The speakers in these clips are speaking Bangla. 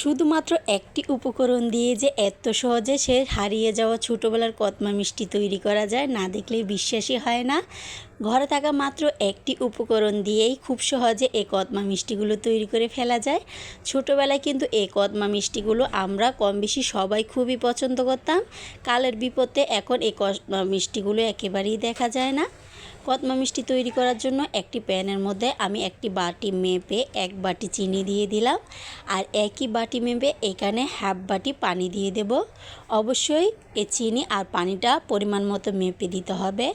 শুধুমাত্র একটি উপকরণ দিয়ে যে এত সহজে সে হারিয়ে যাওয়া ছোটোবেলার কদমা মিষ্টি তৈরি করা যায়, না দেখলে বিশ্বাসই হয় না। ঘরে থাকা মাত্র একটি উপকরণ দিয়েই খুব সহজে এ কদমা মিষ্টিগুলো তৈরি করে ফেলা যায়। ছোটোবেলায় কিন্তু এ কদমা মিষ্টিগুলো আমরা কম বেশি সবাই খুবই পছন্দ করতাম। কালের বিপদে এখন এই কদমা মিষ্টিগুলো একেবারেই দেখা যায় না। কদমা মিষ্টি তৈরি করার জন্য একটি প্যানের মধ্যে আমি একটি বাটি মেপে এক বাটি চিনি দিয়ে দিলাম। আর একই বাটি মেপে এখানে হাফ বাটি পানি দিয়ে দেব। অবশ্যই এ চিনি আর পানিটা পরিমাণ মতো মেপে দিতে হবে।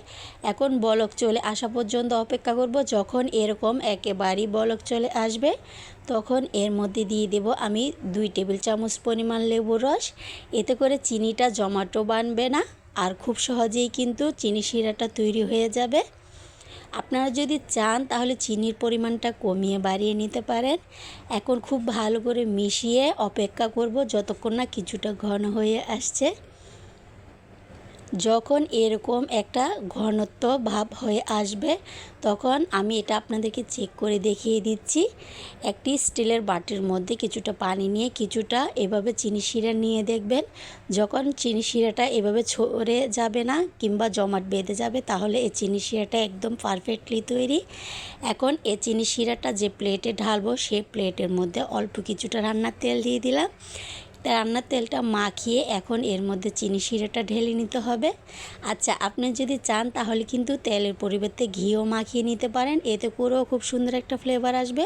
এখন বলক চলে আসা পর্যন্ত অপেক্ষা করব। যখন এরকম একেবারেই বলক চলে আসবে, তখন এর মধ্যে দিয়ে দেব আমি দুই টেবিল চামচ পরিমাণ লেবুর রস। এতে করে চিনিটা জমাটো বানবে না। আর খুব সহজেই কিন্তু চিনি শিরাটা তৈরি হয়ে যাবে। আপনারা যদি চান, তাহলে চিনির পরিমাণটা কমিয়ে বাড়িয়ে নিতে পারেন। এখন খুব ভালো করে মিশিয়ে অপেক্ষা করব, যতক্ষণ না কিছুটা ঘন হয়ে আসছে। যখন এরকম একটা ঘনত্ব ভাব হয়ে আসবে, তখন আমি এটা আপনাদেরকে চেক করে দেখিয়ে দিচ্ছি। একটি স্টিলের বাটির মধ্যে কিছুটা পানি নিয়ে কিছুটা এভাবে চিনি শিরা নিয়ে দেখবেন। যখন চিনি শিরাটা এভাবে ছড়ে যাবে না কিংবা জমাট বেঁধে যাবে, তাহলে এই চিনি শিরাটা একদম পারফেক্টলি তৈরি। এখন এ চিনি শিরাটা যে প্লেটে ঢালবো, সেই প্লেটের মধ্যে অল্প কিছুটা রান্নার তেল দিয়ে দিলাম। রান্নার তেলটা মাখিয়ে এখন এর মধ্যে চিনি শিরাটা ঢেলে নিতে হবে। আচ্ছা আপনি যদি চান তাহলে কিন্তু তেলের পরিবর্তে ঘিও মাখিয়ে নিতে পারেন। এতে করেও খুব সুন্দর একটা ফ্লেভার আসবে।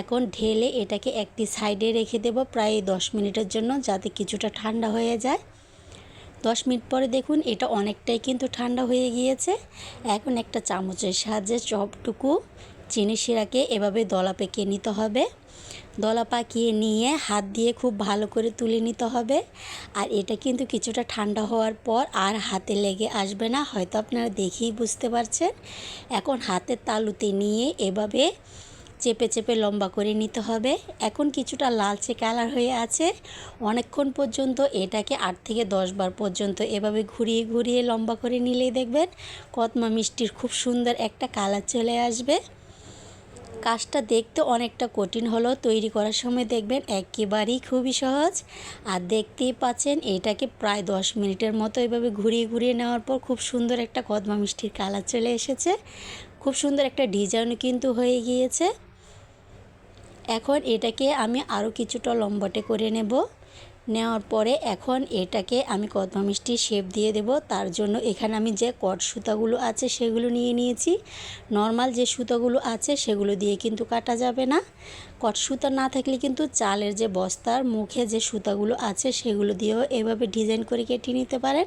এখন ঢেলে এটাকে একটি সাইডে রেখে দেব প্রায় দশ মিনিটের জন্য যাতে কিছুটা ঠান্ডা হয়ে যায়। দশ মিনিট পরে দেখুন এটা অনেকটাই কিন্তু ঠান্ডা হয়ে গিয়েছে। এখন একটা চামচের সাহায্যে চপটুকু চিনি শিরাকে এভাবে দলা পেকে নিতে হবে। দলা পাকিয়ে নিয়ে হাত দিয়ে খুব ভালো করে তুলে নিতে হবে। আর এটা কিন্তু কিছুটা ঠান্ডা হওয়ার পর আর হাতে লেগে আসবে না, হয়তো আপনারা দেখেই বুঝতে পারছেন। এখন হাতের তালুতে নিয়ে এভাবে চেপে চেপে লম্বা করে নিতে হবে। এখন কিছুটা লালচে কালার হয়ে আছে। অনেকক্ষণ পর্যন্ত এটাকে আট থেকে দশ বার পর্যন্ত এভাবে ঘুরিয়ে ঘুরিয়ে লম্বা করে নিলেই দেখবেন কদমা মিষ্টির খুব সুন্দর একটা কালার চলে আসবে। কাজটা দেখতে অনেকটা কঠিন হলো তৈরি করার সময় দেখবেন একেবারেই খুবই সহজ। আর দেখতেই পাচ্ছেন এটাকে প্রায় দশ মিনিটের মতো এভাবে ঘুরিয়ে ঘুরিয়ে নেওয়ার পর খুব সুন্দর একটা কদমা মিষ্টির কালার চলে এসেছে। খুব সুন্দর একটা ডিজাইনও কিন্তু হয়ে গিয়েছে। এখন এটাকে আমি আরও কিছুটা লম্বাটে করে নেব। নেওয়ার পরে এখন এটাকে আমি কদমা শেপ দিয়ে দেব। তার জন্য এখানে আমি যে কট সুতাগুলো আছে সেগুলো নিয়ে নিয়েছি। নর্মাল যে সুতাগুলো আছে সেগুলো দিয়ে কিন্তু কাটা যাবে না। কট সুতা না থাকলে কিন্তু চালের যে বস্তার মুখে যে সুতাগুলো আছে সেগুলো দিয়েও এভাবে ডিজাইন করে কেটে নিতে পারেন।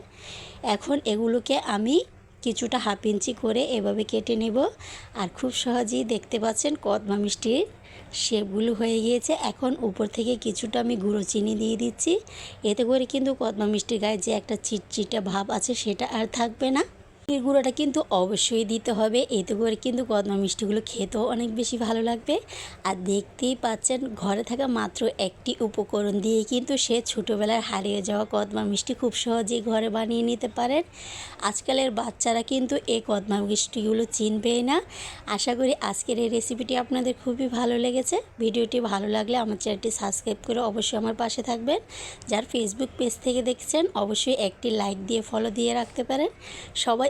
এখন এগুলোকে আমি কিছুটা হাফ ইঞ্চি করে এভাবে কেটে নেব। আর খুব সহজেই দেখতে পাচ্ছেন কদমা মিষ্টির শেপগুলো হয়ে গিয়েছে। এখন উপর থেকে কিছুটা আমি গুঁড়ো চিনি দিয়ে দিচ্ছি। এতে করে কিন্তু কদমা মিষ্টির গায়ে যে একটা চিটচিটা ভাব আছে সেটা আর থাকবে না। চিনির গুঁড়োটা কিন্তু অবশ্যই দিতে হবে। এতে করে কিন্তু কদমা মিষ্টিগুলো খেতেও অনেক বেশি ভালো লাগবে। আর দেখতেই পাচ্ছেন, ঘরে থাকা মাত্র একটি উপকরণ দিয়ে কিন্তু সে ছোটোবেলায় হারিয়ে যাওয়া কদমা মিষ্টি খুব সহজেই ঘরে বানিয়ে নিতে পারেন। আজকালের বাচ্চারা কিন্তু এই কদমা মিষ্টিগুলো চিনবেই না। আশা করি আজকের এই রেসিপিটি আপনাদের খুবই ভালো লেগেছে। ভিডিওটি ভালো লাগলে আমার চ্যানেলটি সাবস্ক্রাইব করে অবশ্যই আমার পাশে থাকবেন। যার ফেসবুক পেজ থেকে দেখছেন, অবশ্যই একটি লাইক দিয়ে ফলো দিয়ে রাখতে পারেন। সবাই